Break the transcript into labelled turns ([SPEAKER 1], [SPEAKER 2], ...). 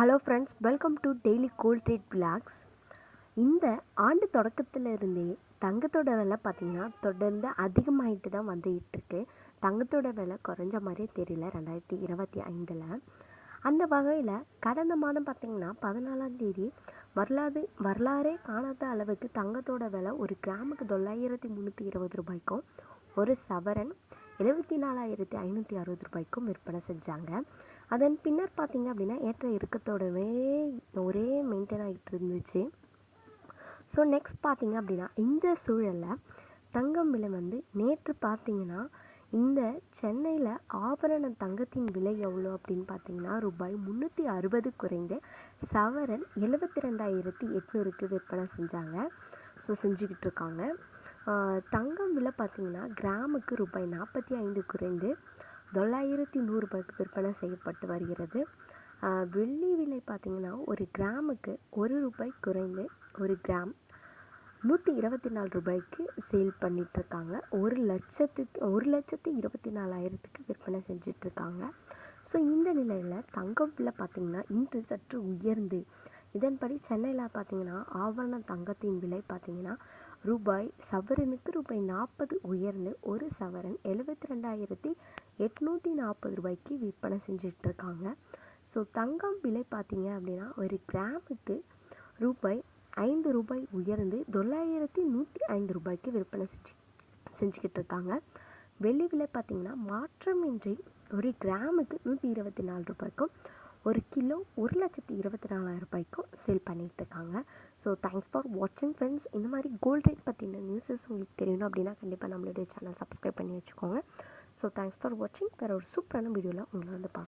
[SPEAKER 1] Hello friends welcome to daily gold rate blogs இந்த ஆண்டு தொடக்கத்தில் இருந்தே தங்கத்தோட விலை பார்த்திங்கன்னா தொடர்ந்து அதிகமாகிட்டு தான் வந்துகிட்ருக்கு தங்கத்தோட விலை குறைஞ்ச மாதிரியே தெரியல ரெண்டாயிரத்தி இருபத்தி ஐந்தில். அந்த வகையில் கடந்த மாதம் பார்த்திங்கன்னா பதினாலாம் தேதி வரலாறு வரலாறே காணாத அளவுக்கு தங்கத்தோட விலை ஒரு கிராமுக்கு தொள்ளாயிரத்தி முந்நூற்றி இருபது ரூபாய்க்கும் ஒரு சவரன் எழுபத்தி நாலாயிரத்தி ஐநூற்றி அறுபது ரூபாய்க்கும் விற்பனை செஞ்சாங்க. அதன் பின்னர் பார்த்திங்க அப்படின்னா ஏற்ற இறக்கத்தோடவே ஒரே மெயின்டைன் ஆகிட்டு இருந்துச்சு. ஸோ நெக்ஸ்ட் பார்த்திங்க அப்படின்னா இந்த சூழலில் தங்கம் விலை வந்து நேற்று பார்த்தீங்கன்னா இந்த சென்னையில் ஆபரண தங்கத்தின் விலை எவ்வளோ அப்படின்னு பார்த்தீங்கன்னா ரூபாய் முந்நூற்றி அறுபது குறைந்து சவரன் எழுபத்தி ரெண்டாயிரத்தி எட்நூறுக்கு விற்பனை செஞ்சாங்க. ஸோ செஞ்சுக்கிட்டு இருக்காங்க. தங்கம் விலை பார்த்திங்கன்னா கிராமுக்கு ரூபாய் நாற்பத்தி ஐந்து குறைந்து தொள்ளாயிரத்தி நூறுரூபாய்க்கு விற்பனை செய்யப்பட்டு வருகிறது. வெள்ளி விலை பார்த்தீங்கன்னா ஒரு கிராமுக்கு ஒரு ரூபாய் குறைந்து ஒரு கிராம் நூற்றி இருபத்தி நாலு ரூபாய்க்கு சேல் பண்ணிகிட்ருக்காங்க ஒரு லட்சத்துக்கு ஒரு லட்சத்து இருபத்தி நாலாயிரத்துக்கு விற்பனை செஞ்சிட்ருக்காங்க ஸோ இந்த நிலையில் தங்கம் விலை பார்த்திங்கன்னா இன்று சற்று உயர்ந்து. இதன்படி சென்னையில் பார்த்தீங்கன்னா ஆபரண தங்கத்தின் விலை பார்த்திங்கன்னா ரூபாய் சவரனுக்கு ரூபாய் நாற்பது உயர்ந்து ஒரு சவரன் எழுபத்தி ரெண்டாயிரத்தி எட்நூற்றி நாற்பது ரூபாய்க்கு விற்பனை செஞ்சிட்ருக்காங்க. ஸோ தங்கம் விலை பார்த்தீங்க அப்படின்னா ஒரு கிராமுக்கு ரூபாய் ஐந்து ரூபாய் உயர்ந்து தொள்ளாயிரத்தி நூற்றி ஐந்து ரூபாய்க்கு விற்பனை செஞ்சு செஞ்சுக்கிட்டு இருக்காங்க வெள்ளி விலை பார்த்திங்கன்னா மாற்றமின்றி ஒரு கிராமுக்கு நூற்றி இருபத்தி நாலு ரூபாய்க்கும் ஒரு கிலோ ஒரு லட்சத்தி இருபத்தி நாலாயிரம் ரூபாய்க்கும் சேல் பண்ணிகிட்டு இருக்காங்க ஸோ தேங்க்ஸ் ஃபார் வாட்சிங் ஃப்ரெண்ட்ஸ் இந்த மாதிரி கோல்ட் ரேட் பற்றின நியூஸஸ் உங்களுக்கு தெரியணும் அப்படின்னா கண்டிப்பாக நம்மளுடைய சேனல் சப்ஸ்கிரைப் பண்ணி வச்சுக்கோங்க. ஸோ தேங்க்ஸ் ஃபார் வாட்சிங் வேறு ஒரு சூப்பரான வீடியோவில் உங்களை வந்து பார்க்கலாம்.